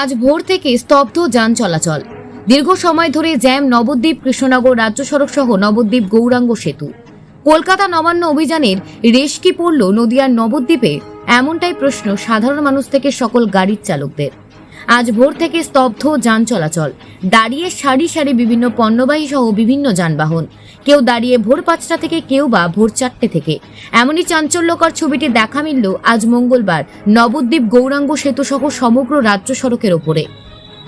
আজ ভোর থেকে স্তব্ধ যান চলাচল। দীর্ঘ সময় ধরে জ্যাম নবদ্বীপ, কৃষ্ণনগর রাজ্য সড়ক সহ নবদ্বীপ গৌরাঙ্গ সেতু। কলকাতা নবান্ন অভিযানের রেশকি পড়ল নদিয়ার নবদ্বীপে? এমনটাই প্রশ্ন সাধারণ মানুষ থেকে সকল গাড়ির চালকদের। আজ ভোর থেকে স্তব্ধ যান চলাচল। দাঁড়িয়ে সারি সারি বিভিন্ন পণ্যবাহী সহ বিভিন্ন যানবাহন। কেউ দাঁড়িয়ে ভোর পাঁচটা থেকে, কেউ বা ভোর চারটে থেকে। এমনই চাঞ্চল্যকর ছবিটি দেখা মিলল আজ মঙ্গলবার নবদ্বীপ গৌরাঙ্গ সেতু সহ সমগ্র রাজ্য সড়কের ওপরে।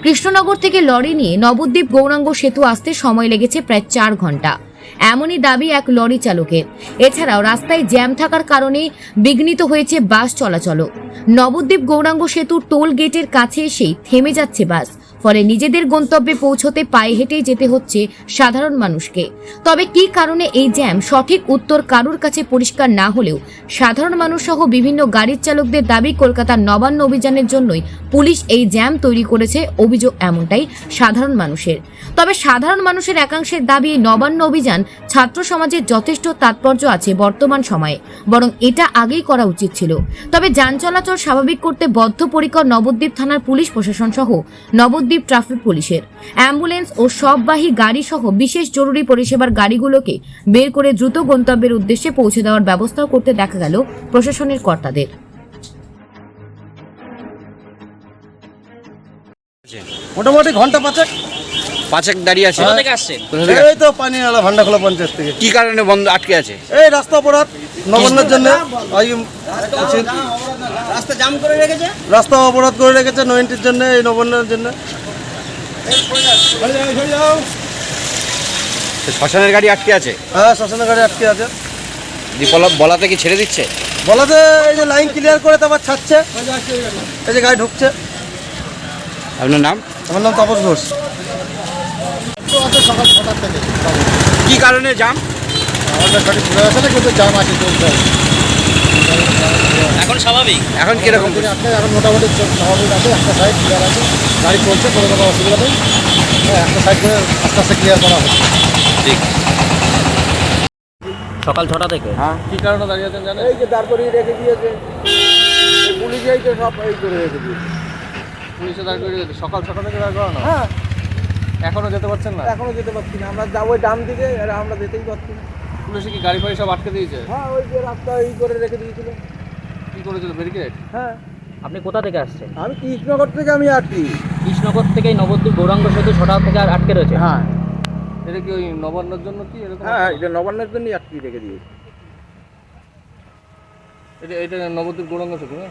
কৃষ্ণনগর থেকে লরি নিয়ে নবদ্বীপ গৌরাঙ্গ সেতু আসতে সময় লেগেছে প্রায় চার ঘণ্টা এমনই দাবি এক লরি চালকের। এছাড়াও রাস্তায় জ্যাম থাকার কারণে বিঘ্নিত হয়েছে বাস চলাচলও। নবদ্বীপ গৌরাঙ্গ সেতুর টোল গেটের কাছে এসেই থেমে যাচ্ছে বাস। ফলে নিজেদের গন্তব্যে পৌঁছতে পায়ে হেঁটেই যেতে হচ্ছে সাধারণ মানুষকে। তবে কী কারণে এই জ্যাম সঠিক উত্তর কারুর কাছে পরিষ্কার না হলেও সাধারণ মানুষ সহ বিভিন্ন গাড়ির চালকদের দাবি, কলকাতার নবান্ন অভিযানের জন্যই পুলিশ এই জ্যাম তৈরি করেছে, অভিযোগ এমনটাই সাধারণ মানুষের। তবে সাধারণ মানুষের একাংশের দাবি, নবান্ন অভিযান ছাত্র সমাজের যথেষ্ট তাৎপর্য আছে বর্তমান সময়ে, বরং এটা আগেই করা উচিত ছিল। তবে যান চলাচল স্বাভাবিক করতে বদ্ধপরিকর নবদ্বীপ থানার পুলিশ প্রশাসন সহ নবদ্বীপ ট্রাফিক পুলিশের। অ্যাম্বুলেন্স ও সববাহী গাড়ি সহ বিশেষ জরুরি পরিষেবার গাড়িগুলোকে বের করে দ্রুত গন্তব্যের উদ্দেশ্যে পৌঁছে দেওয়ার ব্যবস্থাও করতে দেখা গেল প্রশাসনের কর্তাদের। মোটামুটি ঘণ্টা পাঁচেক। পাঁচেক দাঁড়িয়ে আছে। কোথা থেকে আসছেন? এই তো পানি আলা ভান্ডাখোলা পঞ্চায়েত থেকে। কি কারণে বন্ধ আটকে আছে? এই রাস্তা অপরাধ নবান্নের জন্য। রাস্তা জাম করে রেখেছে? রাস্তা অপরাধ করে রেখেছে নয়নটির জন্য এই নবান্নের জন্য। শ্মশানের গাড়ি আটকে আছে? হ্যাঁ শ্মশানের গাড়ি আটকে আছে। দীপলা বলাতে কি ছেড়ে দিচ্ছে? বলাতে এই যে লাইন ক্লিয়ার করে তারপর ছাড়ছে। এই যে গাড়ি ঢুকছে। আপনার নাম? আমার নাম তপস ঘোষ। কি কারণে জাম? আমাদের গাড়ি চলে আসে না কিন্তু জাম আছে চলছে এখন স্বাভাবিক। এখন কীরকম? আপনি এখন মোটামুটি স্বাভাবিক আছে একটা সাইড ক্লিয়ার আছে গাড়ি চলছে কোনো কোনো অসুবিধা নেই। হ্যাঁ, একটা সাইড করে আস্তে আস্তে ক্লিয়ার করা হচ্ছে ঠিক সকাল ছটা থেকে? হ্যাঁ। কি কারণে দাঁড়িয়ে আছেন জানেন? এই যে দাঁড় করিয়ে রেখে দিয়েছে। পুলিশই তো সব এই করে রেখে দিয়েছে। পুলিশে দাঁড় করিয়ে দিয়েছে। সকাল সকাল থেকে দাঁড় করানো? হ্যাঁ। এখনও যেতে পারছেন না? এখনও যেতে পারছি না। আমরা যাব ওই ডান দিকে আর আমরা যেতেই পারছি না। পুলিশে কি গাড়ি ফাড়ি সব আটকে দিয়েছে? হ্যাঁ ওই যে রাস্তা এই করে রেখে দিয়েছিল। কি করেছিল? ব্যারিকেড হ্যাঁ। আপনি কোথা থেকে আসছেন? আমি কৃষ্ণনগর থেকে আমি আটকি। কৃষ্ণনগর থেকে নবদ্বীপ গৌরাঙ্গ সেতু ছটা থেকে আর আটকে রয়েছে? হ্যাঁ। এটা কি ওই নবান্নর জন্য কি এরকম হ্যাঁ এটা নবান্নের জন্যই আটকি রেখে দিয়েছি। এটা এটা নবদ্বীপ গৌরাঙ্গ সেতু না?